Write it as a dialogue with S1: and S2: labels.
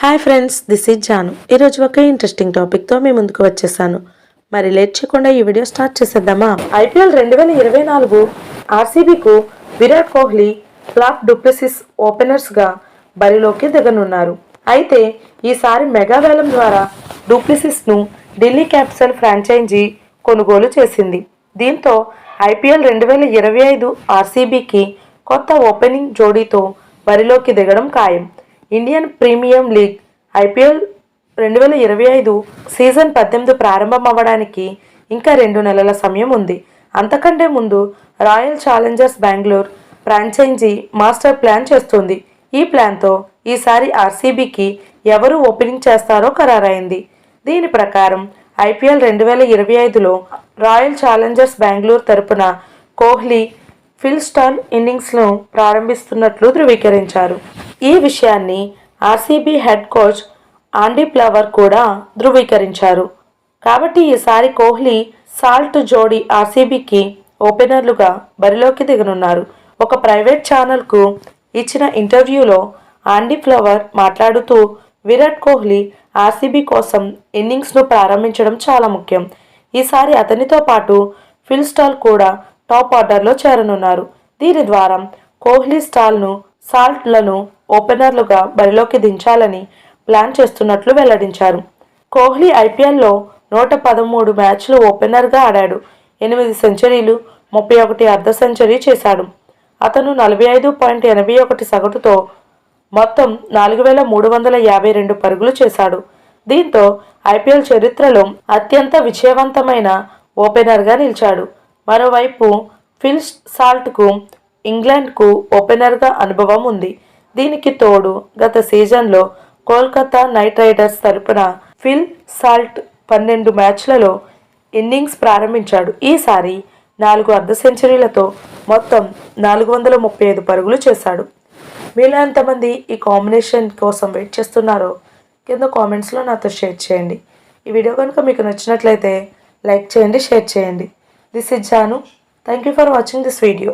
S1: Hi friends this is Janu. ఈరోజు ఒక interesting టాపిక్తో మీ ముందుకు వచ్చేసాను. మరి లేట్ చేయకుండా ఈ వీడియో స్టార్ట్ చేసేద్దామా? ఐపీఎల్ రెండు వేల ఇరవై నాలుగు ఆర్సీబీకు విరాట్ కోహ్లీ ఫ్లాప్ డూప్లెసిస్ ఓపెనర్స్గా బరిలోకి దిగనున్నారు. అయితే ఈసారి మెగా వేలం ద్వారా డూప్లెసిస్ను ఢిల్లీ క్యాపిటల్ ఫ్రాంచైజీ కొనుగోలు చేసింది. దీంతో ఐపీఎల్ రెండు వేల ఇరవై ఐదు ఆర్సీబీకి కొత్త ఓపెనింగ్ జోడీతో బరిలోకి దిగడం ఖాయం. ఇండియన్ ప్రీమియం లీగ్ ఐపీఎల్ రెండు వేల ఇరవై ఐదు సీజన్ పద్దెనిమిది ప్రారంభం అవ్వడానికి ఇంకా రెండు నెలల సమయం ఉంది. అంతకంటే ముందు royal challengers Bengaluru franchise master plan చేస్తుంది. ఈ ప్లాన్తో ఈసారి ఆర్సీబీకి ఎవరు ఓపెనింగ్ చేస్తారో ఖరారైంది. దీని ప్రకారం ఐపీఎల్ రెండు వేల ఇరవై ఐదులో రాయల్ ఛాలెంజర్స్ బెంగళూరు తరపున కోహ్లీ ఫిల్ స్టార్ ఇన్నింగ్స్ను ప్రారంభిస్తున్నట్లు ధృవీకరించారు. ఈ విషయాన్ని RCB head coach Andy Flower కూడా ధృవీకరించారు. కాబట్టి ఈసారి కోహ్లీ సాల్ట్ జోడీ ఆర్సీబీకి ఓపెనర్లుగా బరిలోకి దిగనున్నారు. ఒక ప్రైవేట్ ఛానల్కు ఇచ్చిన ఇంటర్వ్యూలో ఆండీ ఫ్లవర్ మాట్లాడుతూ విరాట్ కోహ్లీ ఆర్సీబీ కోసం ఇన్నింగ్స్ను ప్రారంభించడం చాలా ముఖ్యం. ఈసారి అతనితో పాటు ఫిల్ స్టాల్ కూడా టాప్ ఆర్డర్లో చేరనున్నారు. దీని ద్వారా కోహ్లీ స్టాల్ను సాల్ట్లను ఓపెనర్లుగా బరిలోకి దించాలని ప్లాన్ చేస్తున్నట్లు వెల్లడించారు. కోహ్లీ ఐపీఎల్లో నూట పదమూడు మ్యాచ్లు ఓపెనర్గా ఆడాడు. ఎనిమిది సెంచరీలు ముప్పై ఒకటి అర్ధ సెంచరీ చేశాడు. అతను నలభై ఐదు పాయింట్ ఎనభై ఒకటి సగటుతో మొత్తం నాలుగు వేల మూడు వందల యాభై రెండు పరుగులు చేశాడు. దీంతో ఐపీఎల్ చరిత్రలో అత్యంత విజయవంతమైన ఓపెనర్గా నిలిచాడు. మరోవైపు ఫిల్ సాల్ట్కు ఇంగ్లాండ్కు ఓపెనర్గా అనుభవం ఉంది. దీనికి తోడు గత సీజన్లో కోల్కతా నైట్ రైడర్స్ తరపున ఫిల్ సాల్ట్ పన్నెండు మ్యాచ్లలో ఇన్నింగ్స్ ప్రారంభించాడు. ఈసారి నాలుగు అర్ధ సెంచరీలతో మొత్తం నాలుగు వందల ముప్పై ఐదు పరుగులు చేశాడు. మీలో ఎంతమంది ఈ కాంబినేషన్ కోసం వెయిట్ చేస్తున్నారో కింద కామెంట్స్లో నాతో షేర్ చేయండి. ఈ వీడియో కనుక మీకు నచ్చినట్లయితే లైక్ చేయండి షేర్ చేయండి. This is Janu. Thank you for watching this video